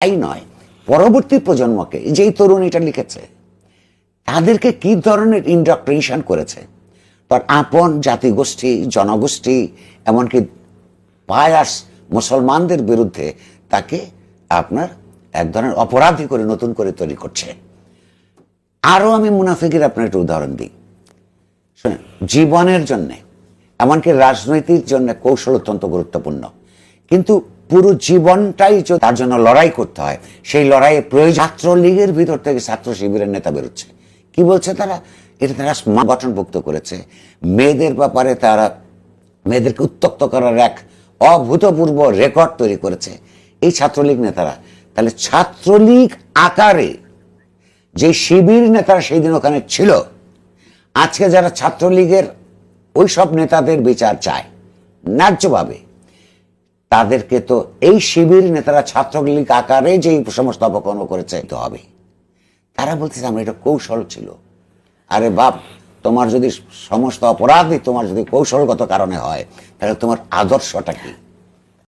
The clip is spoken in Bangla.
তাই নয়, পরবর্তী প্রজন্মকে যেই তরুণীটা লিখেছে, তাদেরকে কি ধরনের ইন্ডাক্ট্রেশন করেছে? তার আপন জাতিগোষ্ঠী জনগোষ্ঠী, এমনকি পায়াস মুসলমানদের বিরুদ্ধে তাকে আপনার এক ধরনের অপরাধী করে নতুন করে তৈরি করছে। আরও আমি মুনাফিকের আপনার একটা উদাহরণ দিই। শোনেন, জীবনের জন্যে, এমনকি রাজনৈতিক জন্য কৌশল অত্যন্ত গুরুত্বপূর্ণ। কিন্তু পুরো জীবনটাই তার জন্য লড়াই করতে হয়। সেই লড়াইয়ে প্রয়োজন ছাত্রলীগের ভিতর থেকে ছাত্র শিবিরের নেতা বেরোচ্ছে। কি বলছে তারা? এটা তারা গঠনভুক্ত করেছে। মেয়েদের ব্যাপারে তারা মেয়েদেরকে উত্তক্ত করার এক অভূতপূর্ব রেকর্ড তৈরি করেছে এই ছাত্রলীগ নেতারা। তাহলে ছাত্রলীগ আকারে যে শিবির নেতারা সেই দিন ওখানে ছিল, আজকে যারা ছাত্রলীগের ওই সব নেতাদের বিচার চায়, ন্যায্যভাবে তাদেরকে তো এই শিবির নেতারা ছাত্রলীগ আকারে যে সমস্ত অপকর্ম করেছে, তো হবে। তারা বলতেছে, আমার এটা কৌশল ছিল। আরে বাপ, তোমার যদি সমস্ত অপরাধই তোমার যদি কৌশলগত কারণে হয়, তাহলে তোমার আদর্শটা কি?